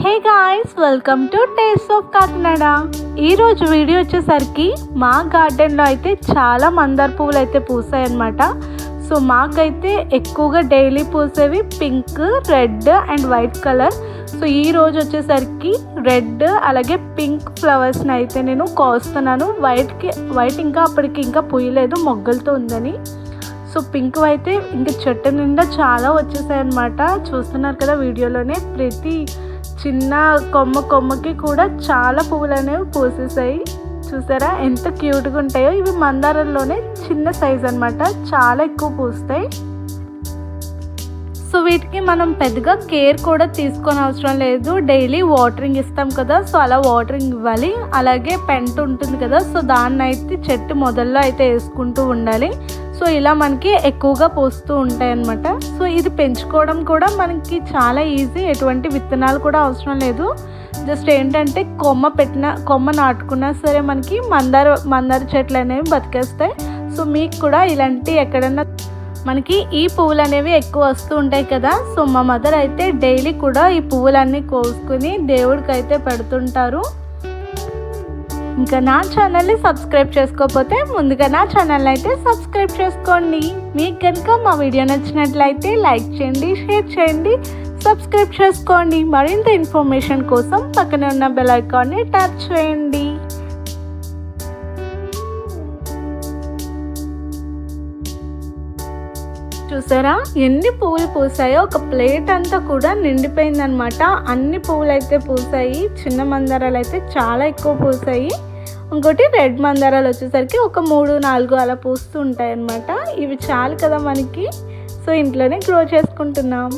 Hey guys welcome to taste of Kakinada ఈరోజు video వచ్చేసరికి మా గార్డెన్లో అయితే చాలా మందార పువ్వులు అయితే పూసాయి అనమాట సో మాకైతే ఎక్కువగా daily పూసేవి pink red and white colour so ఈ రోజు వచ్చేసరికి రెడ్ అలాగే పింక్ ఫ్లవర్స్ని అయితే నేను కోస్తున్నాను. వైట్కి వైట్ ఇంకా అప్పటికి ఇంకా పూయలేదు మొగ్గలతో ఉందని. సో పింక్ అయితే ఇంకా చెట్టు నిండా చాలా వచ్చేసాయి అనమాట చూస్తున్నారు కదా వీడియోలోనే ప్రతి చిన్న కొమ్మ కొమ్మకి కూడా చాలా పువ్వులు అనేవి పూసేసాయి. చూసారా? ఎంత క్యూట్గా ఉంటాయో. ఇవి మందారంలోనే చిన్న సైజ్ అనమాట చాలా ఎక్కువ పూస్తాయి. సో వీటికి మనం పెద్దగా కేర్ కూడా తీసుకొని అవసరం లేదు. డైలీ వాటరింగ్ ఇస్తాం కదా. సో అలా వాటరింగ్ ఇవ్వాలి. అలాగే పెంట ఉంటుంది కదా. సో దాన్ని అయితే చెట్టు మొదల్లో అయితే వేసుకుంటూ ఉండాలి. సో ఇలా మనకి ఎక్కువగా పోస్తూ ఉంటాయి అన్నమాట సో ఇది పెంచుకోవడం కూడా మనకి చాలా ఈజీ. ఎటువంటి విత్తనాలు కూడా అవసరం లేదు. జస్ట్ ఏంటంటే కొమ్మ పెట్టిన కొమ్మ నాటుకున్నా సరే మనకి మందార మందార చెట్లు అనేవి బతికేస్తాయి. సో మీకు కూడా ఇలాంటి ఎక్కడన్నా మనకి ఈ పువ్వులు అనేవి ఎక్కువ వస్తూ ఉంటాయి కదా. సో మా మదర్ అయితే డైలీ కూడా ఈ పువ్వులన్నీ కోసుకుని దేవుడికి అయితే పెడుతుంటారు. ఇంకా నా ఛానల్ని సబ్స్క్రైబ్ చేసుకోకపోతే ముందుగా నా ఛానల్ అయితే సబ్స్క్రైబ్ చేసుకోండి. మీకు కనుక మా వీడియో నచ్చినట్లయితే లైక్ చేయండి షేర్ చేయండి సబ్స్క్రైబ్ చేసుకోండి. మరింత ఇన్ఫర్మేషన్ కోసం పక్కనే ఉన్న బెల్ ఐకాన్ని ట్యాప్ చేయండి. చూసారా? ఎన్ని పువ్వులు పూసాయో ఒక ప్లేట్ అంతా కూడా నిండిపోయిందనమాట అన్ని పువ్వులు అయితే పూసాయి చిన్న మందారాలు అయితే చాలా ఎక్కువ పూసాయి. ఇంకోటి రెడ్ మందారాలు వచ్చేసరికి ఒక మూడు నాలుగు అలా పూస్తూ ఉంటాయి అన్నమాట ఇవి చాలు కదా మనకి. సో ఇంట్లోనే గ్రో చేసుకుంటున్నాం.